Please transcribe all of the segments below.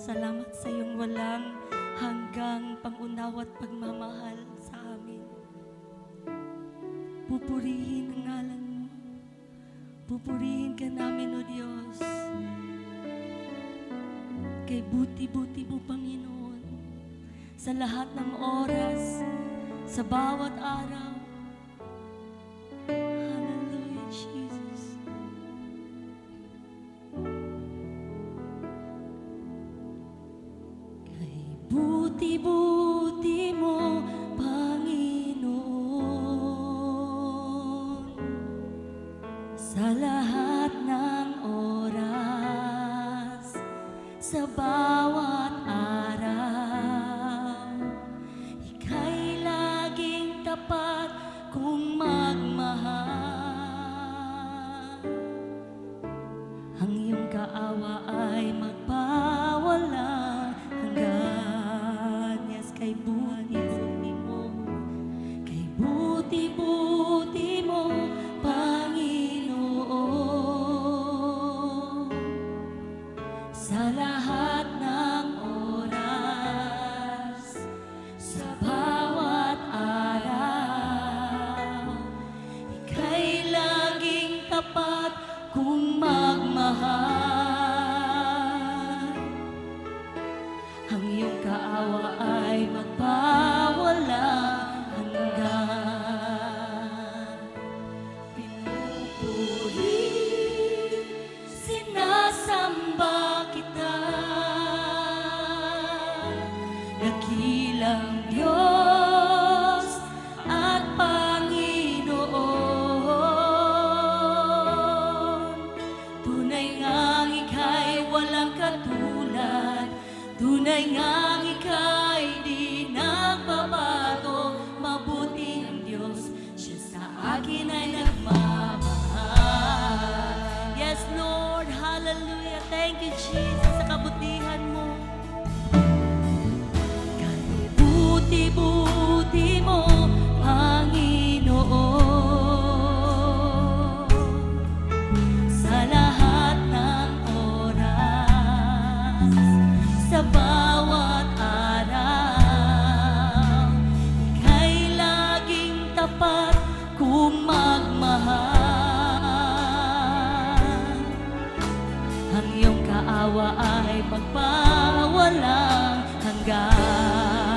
Salamat sa iyong walang hanggang pangunawa at pagmamahal sa amin. Pupurihin ang ngalan mo. Pupurihin ka namin, O Diyos. Kay buti-buti mo, Panginoon, sa lahat ng oras, sa bawat araw, buti-buti Panginoon. Sa lahat ng oras, sa bawat 不念 Ang iyong kaawa ay magpawala hanggang pinupuri, sinasamba kita, nakilang Diyos. နိုင်ငါ pag-aawa ay magpawala hanggang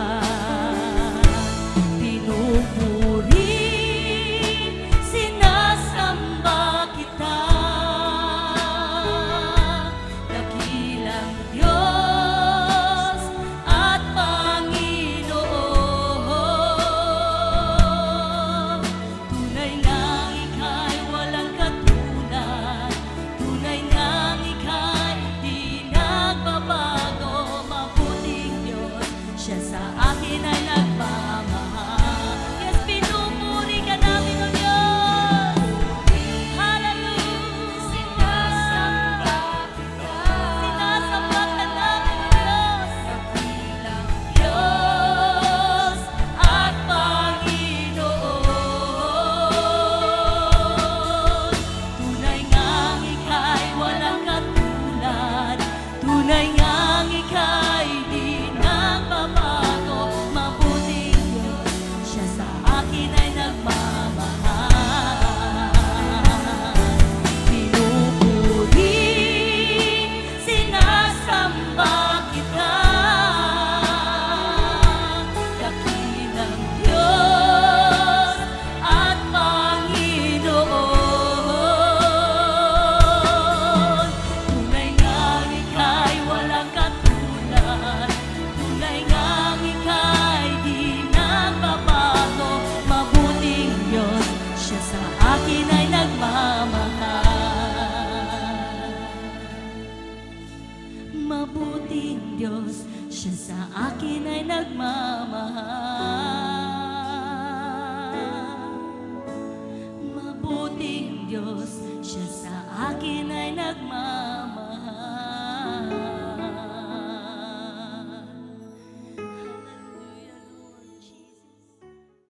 akin ay nagmamahal. Mabuting Diyos, siya sa akin ay nagmamahal.